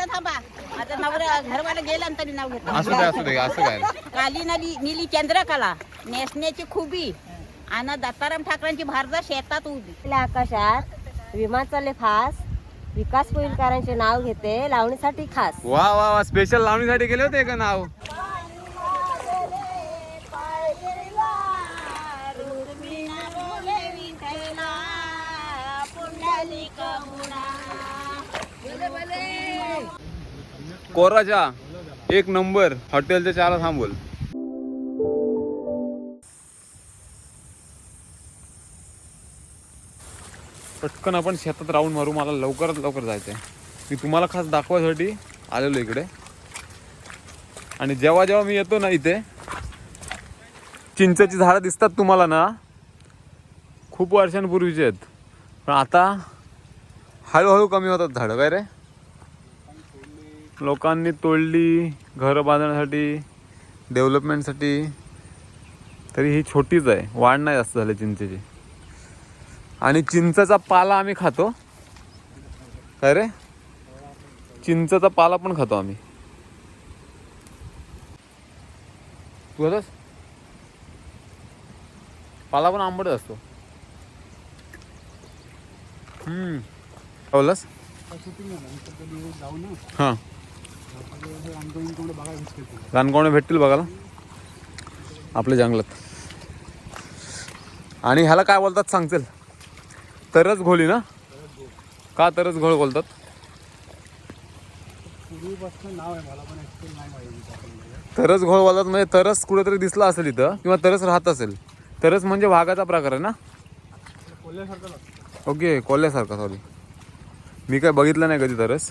थांबा. आता नवरा घरवाला गेला आणि तरी नाव घेतलं असू दे असू दे असं काय? काली नली नीली चंद्रकला नेसण्याची खुबी आणि दत्ताराम ठाकरेंची भारदा शेतात उभी. आपल्या आकाशात विमानाचे फास विकास पोईलकरांचे नाव घेते लावणीसाठी खास. वा वा वा स्पेशल लावणीसाठी गेले होते का नाव? कोराच्या एक नंबर हॉटेलच्या चहाला थांबवल. पटकन आपण शेतात राऊंड मारू मला लवकरात लवकर जायचंय. मी तुम्हाला खास दाखवायसाठी आलेलो इकडे. आणि जेव्हा जेव्हा मी येतो ना इथे चिंचेची झाडं दिसतात तुम्हाला ना खूप वर्षांपूर्वीचे आहेत. पण आता हळूहळू कमी होतात झाडं काय रे? लोकांनी तोडली घरं बांधण्यासाठी डेव्हलपमेंटसाठी तरी ही छोटीच आहे. वाढ नाही जास्त झाली चिंचेची. आणि चिंचेचा पाला आम्ही खातो. काय रे? चिंचेचा पाला पण खातो आम्ही. तू खातोस? पाला पण आंबट असतो. हम्म. हां. रानकोणे भेटतील बघायला. आपल्या जंगलात. आणि ह्याला काय बोलतात सांगतील? तरच घोली ना? का तरच घोळ बोलतात? तरच घोळ बोलतात म्हणजे तरच कुठेतरी दिसला असेल इथं किंवा तरच राहत असेल. तरच म्हणजे वाघाचा प्रकार आहे ना? ओके कोल्ह्यासारखा सॉरी मी काय बघितलं नाही कधी तरच.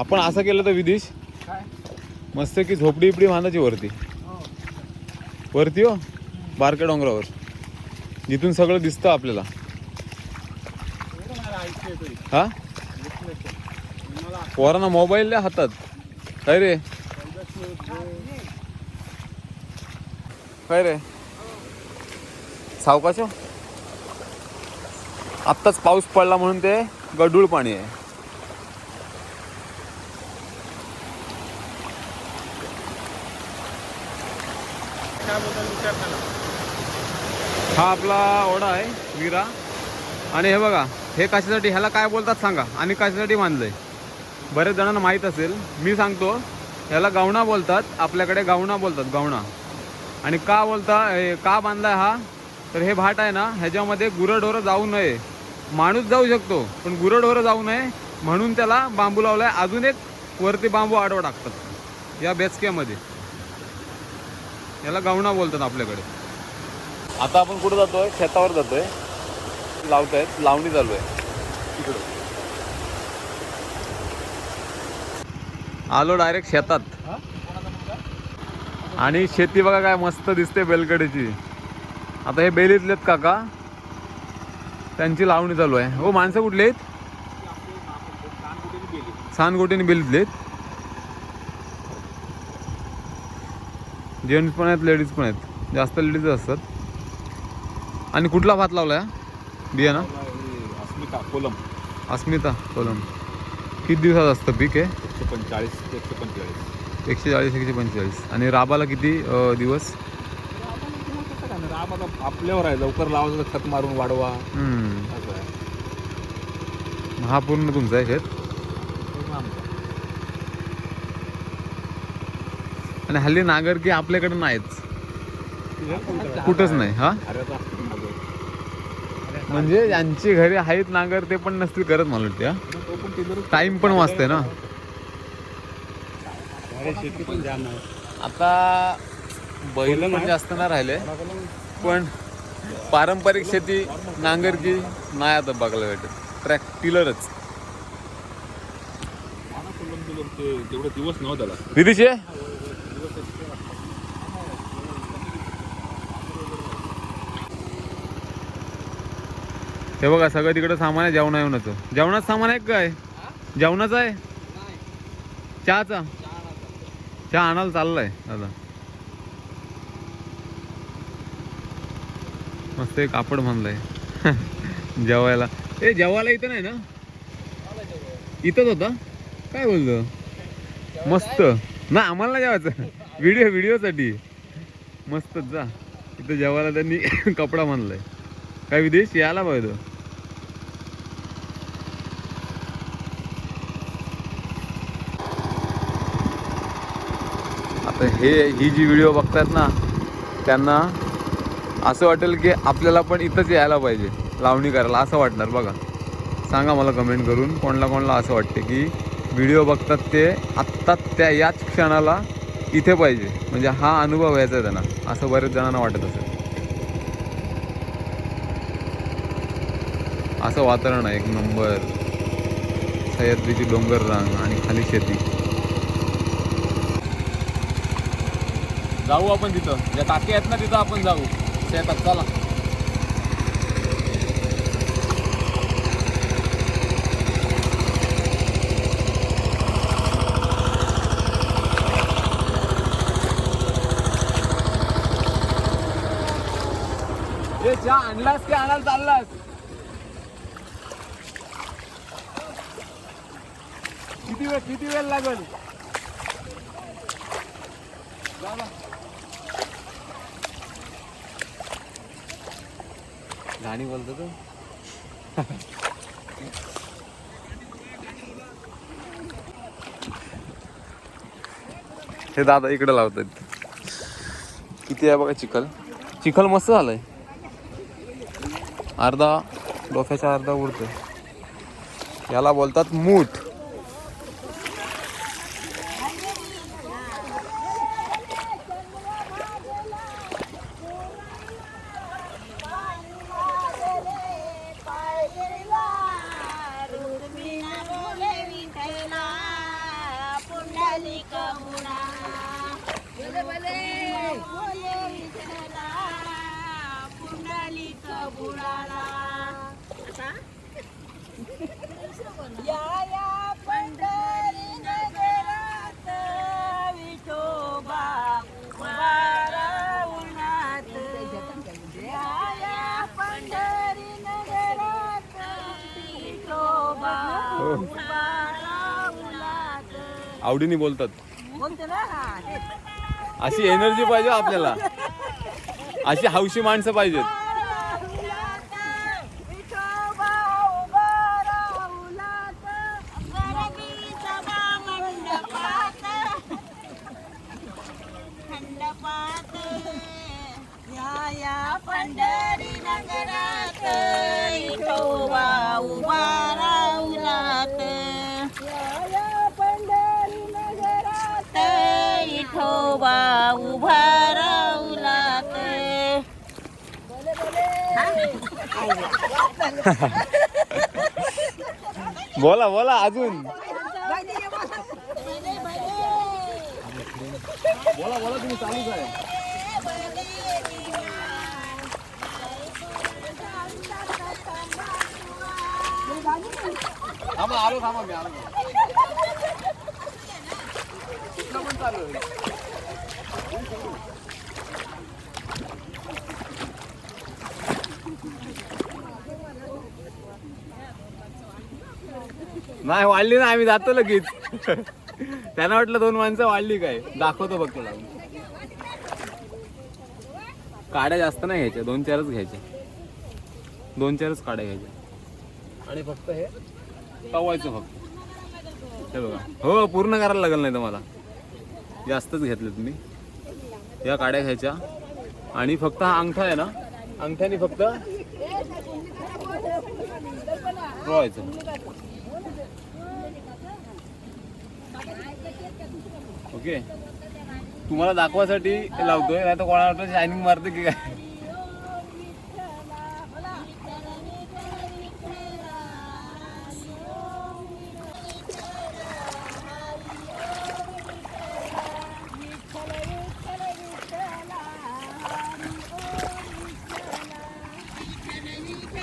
आपण असं केलं तर विदेश? मस्त की झोपडी इपडी बांधायची वरती. वरती हो? बारक्या डोंगरावर. जिथून सगळं दिसतं आपल्याला. हा? पोरांना मोबाईल हातात. काय रे? काय रे? सावकाश हो. आत्ताच पाऊस पडला म्हणून ते गडूळ पाणी आहे. हा आपला ओढा आहे विरा. आणि हे बघा हे कशासाठी ह्याला काय बोलतात सांगा. आणि कशासाठी आहे बरेच जणांना माहीत असेल. मी सांगतो ह्याला गावणा बोलतात. आपल्याकडे गावणा बोलतात गावणा. आणि का बोलता का बांधलाय हा? तर हे भाट आहे ना ह्याच्यामध्ये गुरंढोरं जाऊ नये. माणूस जाऊ शकतो पण गुरंढोरं जाऊ नये. म्हणून त्याला बांबू लावलाय. अजून एक वरती बांबू आडवा टाकतात या बेचक्यामध्ये. याला गावणा बोलतात आपल्याकडे. आता आपण कुठं जातोय? शेतावर जातोय. लावतायत. लावणी चालू आहे. इकडे. आलो डायरेक्ट शेतात. आणि शेती बघा काय मस्त दिसते बेलकडेची. आता हे बेलीतलेत काका. त्यांची लावणी चालू आहे. हो माणसं कुठली आहेत? सानगोटीने बेलीतलेत. जेंट्स पण आहेत लेडीज पण आहेत. जास्त लेडीज असतात. आणि कुठला भात लावलाय हा? बिया ना अस्मिता कोलम. अस्मिता कोलम. किती दिवसात असतं पीक आहे एकशे पंचेचाळीस एकशे पंचेचाळीस एकशे चाळीस एकशे पंचेचाळीस आणि राबाला किती दिवस? आपल्यावर आहे. लवकर लावायचं खत मारून वाढवा. आहे. हा पूर्ण तुमचा आहे शेत पूर्ण आमचं. आणि हल्ली नांगरकी आपल्याकडे नाहीच कुठंच नाही हा. म्हणजे ज्यांची घरी आहेत नांगर ते पण नसतील करत मला वाटते हा? टाइम पण वाचते ना? आता बैल पण जास्त नाही राहिले पण पारंपरिक शेती नांगरकी नाही आता बघायला भेटत. ट्रॅक टिलरच दिवस नव्हता. हे बघा सगळं तिकडं सामान आहे जेवणा जेवणाचं जेवणाचं सामान आहे काय? जेवणाचं आहे? चहाचा? चहा आणायला चाललाय दादा मस्त एक कापड म्हणलंय. जेवायला. ए जेवायला इथं नाही ना? इथंच होता? काय बोलतो मस्त. ना आम्हाला नाही जेवायचं. व्हिडिओ व्हिडिओसाठी. मस्तच जा. इथं जेवायला त्यांनी कपडा म्हणलाय. काय विदेश? यायला पाहिजे तर हे ही जी व्हिडिओ बघतात ना त्यांना असं वाटेल की आपल्याला पण इथंच यायला पाहिजे लावणी करायला असं वाटणार बघा. सांगा मला कमेंट करून कोणाला कोणाला असं वाटते की व्हिडिओ बघतात ते आत्ता त्या याच क्षणाला इथे पाहिजे. म्हणजे हा अनुभव यायचा आहे त्यांना. असं बऱ्याच जणांना वाटत असेल. असं वातावरण आहे एक नंबर सह्याद्रीची डोंगर रांग आणि खाली शेती. जाऊ आपण तिथं. ज्या टाके आहेत ना तिथं आपण जाऊ. शेतात चला. ए चहा आणलास की आणायला चाललास? किती वेळ किती वेळ लागेल? गाणी बोलतो तू. हे दादा इकडे लावतात किती आहे बघा चिखल? चिखल मस्त झालंय. अर्धा डोक्याच्या अर्धा उडतोय. याला बोलतात मूठ. या या पंढरी नगरात विठोबा वारावणात या या पंढरी नगरात विठोबा वारावणात आवडीने बोलतात. बोलतो ना हा तेच. अशी एनर्जी पाहिजे आपल्याला. अशी हौशी माणसं पाहिजेत विठोबा उभा राहुलात गरबीचा मंडपात खंडपात या या पंढरी नगरात विठोबा उभा राहुलात पंढरी नगरात विठोबा उभा राहुलात बोला बोला. अजून. बोला बोला तुम्ही चालूच आहे थांबा आलो थांबा मी आलो कुठलं पण चालू आहे. नाही वाढली ना आम्ही जातो लगेच. त्यांना वाटलं दोन माणसं वाढली काय? दाखवतो बघ तुला. काड्या जास्त नाही घ्यायच्या दोन चारच घ्यायच्या दोन चारच काड्या घ्यायच्या. आणि फक्त हे? तवायचं फक्त. हे बघा. हो पूर्ण करायला लागेल नाही तुम्हाला. जास्तच घेतलं तुम्ही. या काड्या घ्यायच्या. आणि फक्त हा अंगठा आहे ना? अंगठ्याने फक्त रोवायचं. ओके. तुम्हाला दाखवासाठी लावतोय नाही तर कोणाला वाटतं शायनिंग मारतं की काय?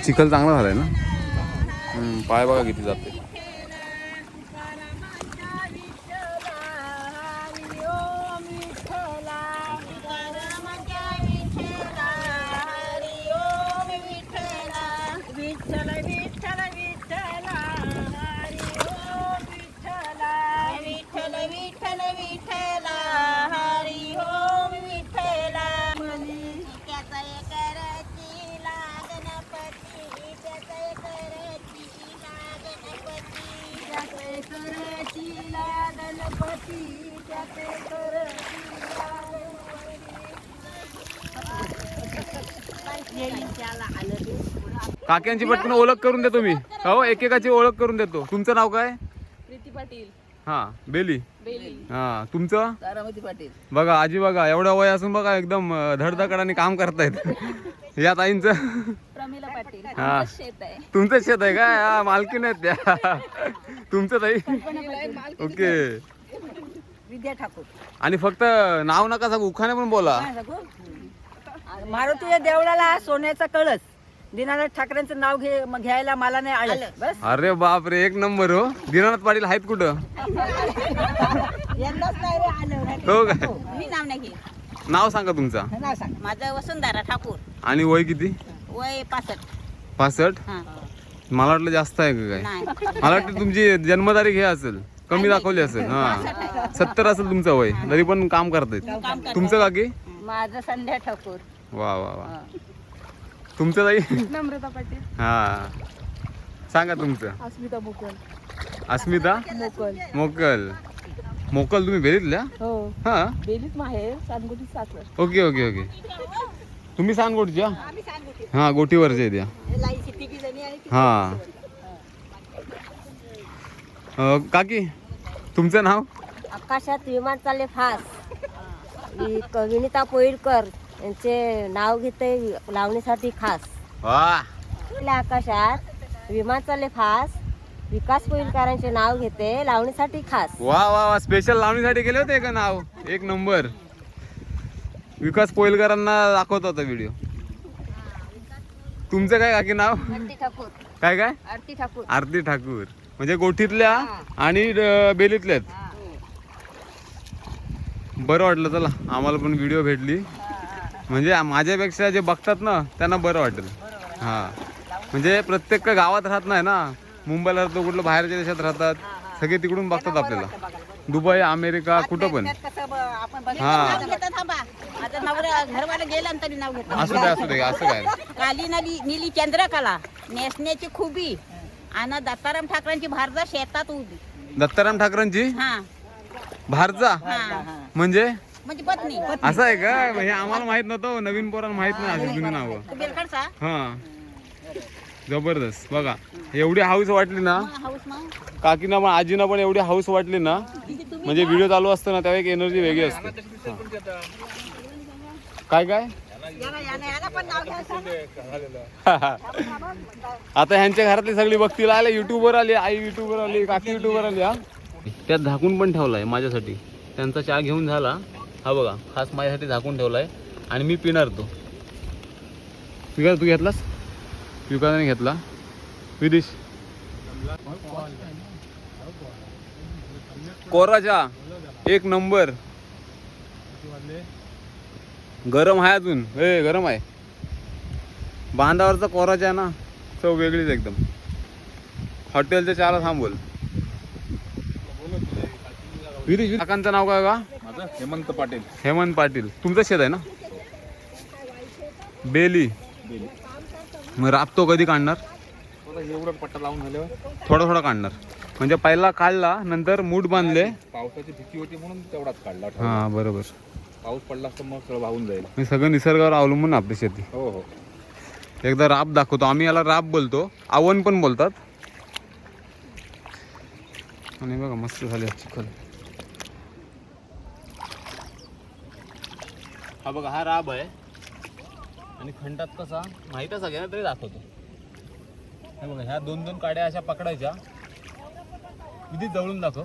चिखल चांगला झालाय ना? पाय बघा किती जाते काक्यांची पटकन ओळख करून देतो मी हो एकेकाची ओळख करून देतो. तुमचं नाव काय? प्रीती पाटील. हा बेली. बेली. हा तुमचं? तारामती पाटील. बघा आजी बघा एवढं वय असून बघा एकदम अं, धडधडाने काम करतायत. या ताईंचं? प्रमिला पाटील. हा. शेत आहे. तुमचं शेत आहे काय हा मालकीन आहेत त्या. तुमचं ताई? ओके. विद्या ठाकूर. आणि फक्त नाव नका सांगू उखाणे पण बोला. मारुती देवळाला सोन्याचा कळस. दिनानाथ ठाकरेंचं नाव घे घ्यायला मला नाही आलं. बस. अरे बाप रे एक नंबर हो. दीनानाथ पाटील आहेत कुठं? यंदाच नाही रे आलं. हो काय मी नाव नाही घेत. नाव सांगा तुमचा. नाव सांग. माझं वसुंधरा ठाकूर. आणि वय किती? वय पासष्ट. पासष्ट? हा. मला वाटलं जास्त आहे का काय? नाही. मला वाटतं तुमची जन्मतारीख हे असेल. कमी दाखवली असेल. हा. सत्तर असेल तुमचं वय. तरी पण काम करतायत. काम करते. तुमचं काकी? माझं संध्या ठाकूर. वा वा वा. तुमचं ताई? नम्रता पाटील. हा. सांगा तुमचं. अस्मिता बुकल अस्मिता? मोकल. मोकल. मोकल तुम्ही भेरीतल्या हो. हा. बेलीच माहेर सानगुटी सासर. Okay okay okay. तुम्ही सांगोटच्या हा गोटीवरचे द्या. हा. अं, काकी तुमचं नाव? आकाशात विमान चालले फास. विनिता पोईलकर. यांचे नाव घेते लावणीसाठी खास. वा. आकाशात विमान चालले फास. विकास पोईलकरांचे नाव घेते लावणीसाठी खास. वा वा वा. स्पेशल लावणीसाठी गेले होते का नाव? एक नंबर. विकास पोईलकरांना दाखवत होता व्हिडिओ तुमचं काय काकी नाव? आरती ठाकूर. काय काय? आरती ठाकूर. आरती ठाकूर. म्हणजे गोठीतल्या आणि अं, बेलीतल्यात बरं वाटलं चला. आम्हाला पण व्हिडिओ भेटली. म्हणजे माझ्यापेक्षा जे बघतात ना त्यांना बरं वाटेल. हा. म्हणजे प्रत्येक गावात राहत नाही ना. मुंबईला राहतो कुठलं बाहेरच्या देशात राहतात. सगळे तिकडून बघतात आपल्याला. दुबई अमेरिका कुठं पण. हा. थांबा. आता नवरा घरवाला गेला तरी नाव असू दे असू दे असं काय नाही. काली नली नीली चंद्रकला नेसण्याची खुबी आणि दत्ताराम ठाकरेंची भारजा शेतात उभी. दत्ताराम ठाकरेंची? हा. भारजा हा. म्हणजे? म्हणजे पत्नी. असं आहे का? हे आम्हाला माहीत नव्हतं हो. नवीन पोरांना माहीत नाही अशी जुनी नावं. बेलकडचा हा. जबरदस्त. बघा एवढी हाऊस वाटली ना काकीना पण आजीना पण एवढी हाऊस वाटली ना म्हणजे व्हिडिओ चालू असतो ना तेव्हा एक एनर्जी वेगळी असते. काय काय? आता ह्यांच्या घरातली सगळी बघतील आले युट्यूबवर आली आई युट्यूबवर आली काकी युट्यूबवर आली हा. त्यात झाकून पण ठेवलाय माझ्यासाठी. त्यांचा चहा घेऊन झाला. हा बघा खास माझ्यासाठी झाकून ठेवलाय. आणि मी पिणार तो. तू घेतलास? विकासाने घेतला. विदिश. कोरा चहा एक नंबर. गरम आहे अजून. ए गरम आहे. बांधावरचा कोरा चहा ना चव वेगळीच एकदम. हॉटेलच्या चहाला थांबवल. विरीश काकांचं नाव काय का हेमंत पाटील. हेमंत पाटील. तुमचं शेत आहे ना? बेली. बेली. मग राबतो कधी काढणार? एवढं पट्टा लावून झाल्यावर. थोडा थोडा काढणार. म्हणजे पहिला काढला नंतर मूठ बांधले. पावसाची भीती होती म्हणून तेवढाच काढला हा बरोबर. पाऊस पडला तर मग सगळं वाहून जाईल. हे सगळं निसर्गावर अवलंबून आपली शेती. हो हो. एकदा राब दाखवतो. आम्ही याला राब बोलतो. आवण पण बोलतात. आणि बघा मस्त झाले चिखल. हा बघा हा राब आहे. आणि खंडात कसा माहीत आहे सगळ्यांना तरी दाखवतो. हे बघा ह्या दोन दोन काड्या अशा पकडायच्या. किती जवळून दाखव.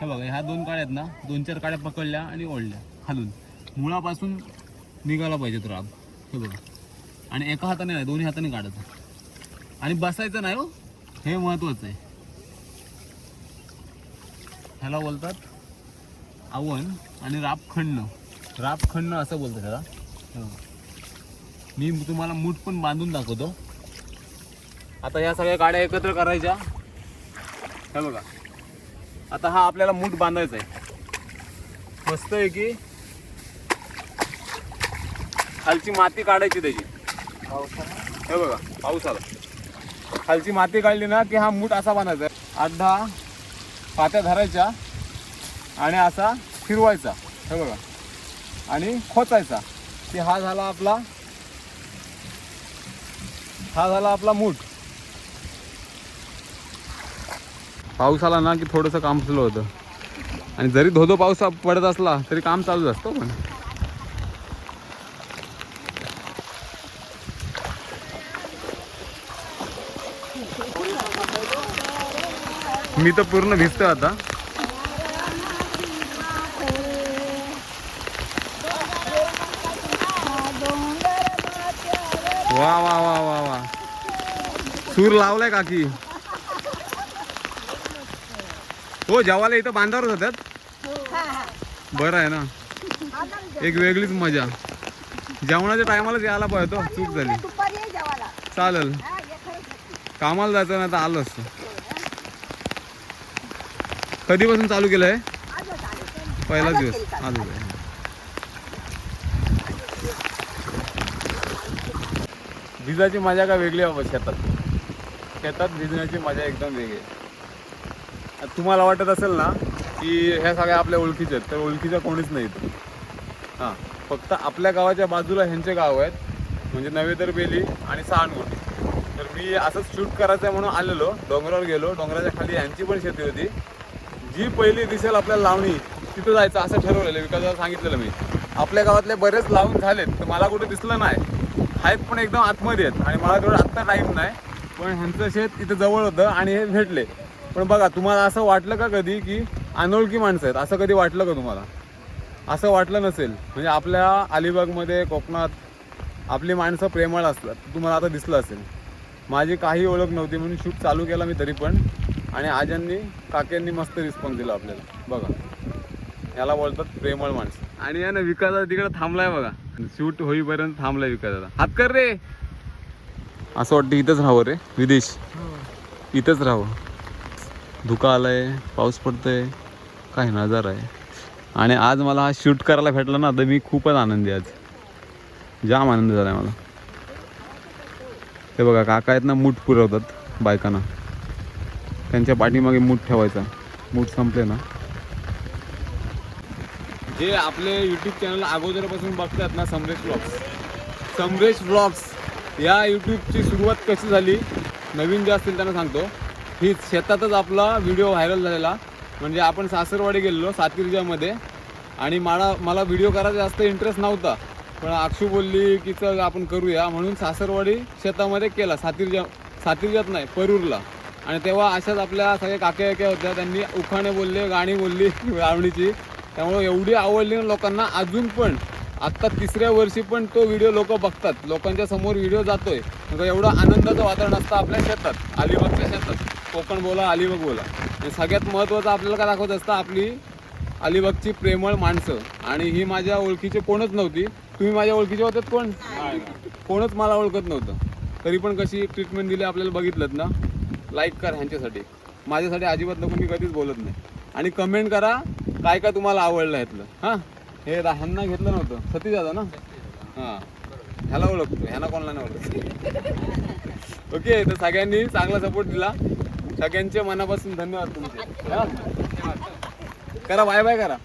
हे बघा ह्या दोन काड्या आहेत ना दोन चार काड्या पकडल्या आणि ओढल्या खालून. मुळापासून निघाला पाहिजे तो राब. हे बघा. आणि एका हाताने नाही दोन्ही हाताने काढायचं आणि बसायचं नाही हो. हे महत्वाचं आहे. ह्याला बोलतात आवण आणि राब खणणं राब खणणं असं बोलतात त्याला हे बघा. मी तुम्हाला मूठ पण बांधून दाखवतो. आता ह्या सगळ्या गाड्या एकत्र करायच्या. हे बघा. आता हा आपल्याला मूठ बांधायचा आहे मस्त आहे की? खालची माती काढायची त्याची. हे बघा पाऊस आला. खालची माती काढली ना की हा मूठ असा बांधायचा. आठ दहा पात्या धरायच्या आणि असा फिरवायचा. हे बघा. आणि खोचायचा. की हा झाला आपला हा झाला आपला मूठ. पाऊस आला ना की थोडंसं काम सुरू होतं. आणि जरी धोधो पाऊस पडत असला तरी काम चालूच असतो पण. मी तर पूर्ण भिजतो आता. वा वा. सूर लावलाय काकी. हो जेवायला इथं बांधावर होत्यात बरं आहे ना. एक वेगळीच मजा. जेवणाच्या टायमालाच यायला पाहिजे तो चूक झाली. चालेल. कामाला जायचं ना तर आलं कधीपासून चालू केलंय? पहिलाच दिवस. आलो आहे. मजा का वेगळी आहे बाबा शेतात? शेतात भिजण्याची मजा एकदम वेगळी आहे. तुम्हाला वाटत असेल ना की ह्या सगळ्या आपल्या ओळखीच्या आहेत तर ओळखीच्या कोणीच नाहीत. हां फक्त आपल्या गावाच्या बाजूला ह्यांचे गाव आहेत म्हणजे नवेदर बेली आणि सहानगोटी तर मी असंच शूट करायचं आहे म्हणून आलेलो डोंगरावर गेलो डोंगराच्या खाली ह्यांची पण शेती होती. जी पहिली दिसेल आपल्याला लावणी तिथं जायचं असं ठरवलेलं विकासाला सांगितलेलं मी. आपल्या गावातले बरेच लावून झालेत तर मला कुठे दिसलं नाही. आहेत पण एकदम आतमध्ये आहेत आणि मला तेवढं आत्ता टाईम नाही. पण ह्यांचं शेत इथं जवळ होतं आणि हे भेटले. पण बघा तुम्हाला असं वाटलं का कधी की अनोळखी माणसं आहेत? असं कधी वाटलं का तुम्हाला? असं वाटलं नसेल. म्हणजे आपल्या अलिबागमध्ये कोकणात आपली माणसं प्रेमळ असतात. तुम्हाला आता दिसलं असेल. माझी काही ओळख नव्हती म्हणून शूट चालू केला मी तरी पण. आणि आजांनी काक्यांनी मस्त रिस्पॉन्स दिला आपल्याला. बघा. याला बोलतात प्रेमळ माणसं. आणि या ना विकासा तिकडे थांबलाय बघा. शूट होईपर्यंत थांबलाय विकासाला हात कर रे! असं वाटतं इथंच राहावं रे विदेश. इथंच राहावं. धुका आलाय पाऊस पडतोय काय नजारा आहे. आणि आज मला हा शूट करायला भेटला ना तर मी खूपच आनंदी आहे आज. जाम आनंद झाला आहे मला. ते बघा काका आहेत ना मूठ पुरवतात बायकांना. त्यांच्या पाठीमागे मूठ ठेवायचा. मूठ संपले ना. जे आपले यूट्यूब चॅनल अगोदरपासून बघतात ना समरेश ब्लॉग्स समरेश ब्लॉग्स या यूट्यूबची सुरुवात कशी झाली? नवीन जे असतील त्यांना सांगतो. ही शेतातच आपला व्हिडिओ व्हायरल झालेला. म्हणजे आपण सासरवाडी गेलेलो सातिर्जामध्ये. आणि मला मला व्हिडिओ करायचा जास्त इंटरेस्ट नव्हता. पण अक्षू बोलली की चल आपण करूया. म्हणून सासरवाडी शेतामध्ये केला. सातिर्जा सातिर्जात नाही परूरला. आणि तेव्हा अशाच आपल्या सगळ्या काक्या काक्या होत्या. त्यांनी उखाणे बोलले गाणी बोलली आवडीची त्यामुळे एवढी आवडली लोकांना अजून पण. आत्ता तिसऱ्या वर्षी पण तो व्हिडिओ लोक बघतात. लोकांच्या समोर व्हिडिओ जातोय. एवढं आनंदाचं वातावरण असतं आपल्या शेतात. अलिबागच्या शेतात. कोकण बोला अलिबाग बोला. आणि सगळ्यात महत्त्वाचं आपल्याला काय दाखवत असतं आपली अलिबागची प्रेमळ माणसं. आणि ही माझ्या ओळखीची कोणच नव्हती. तुम्ही माझ्या ओळखीचे होतात कोण? कोणच मला ओळखत नव्हतं. तरी पण कशी ट्रीटमेंट दिली आपल्याला बघितलं ना? लाईक कर ह्यांच्यासाठी. माझ्यासाठी अजिबात नको मी कधीच बोलत नाही. आणि कमेंट करा काय काय तुम्हाला आवडलं ह्यातलं. हां? हे ह्यांना घेतलं नव्हतं. सती दादा ना? हां. ह्याला ओळखतो. ह्याला कोणाला नाही ओळखत. ओके तर सगळ्यांनी चांगला सपोर्ट दिला. सगळ्यांचे मनापासून धन्यवाद तुमचे. करा बाय बाय करा.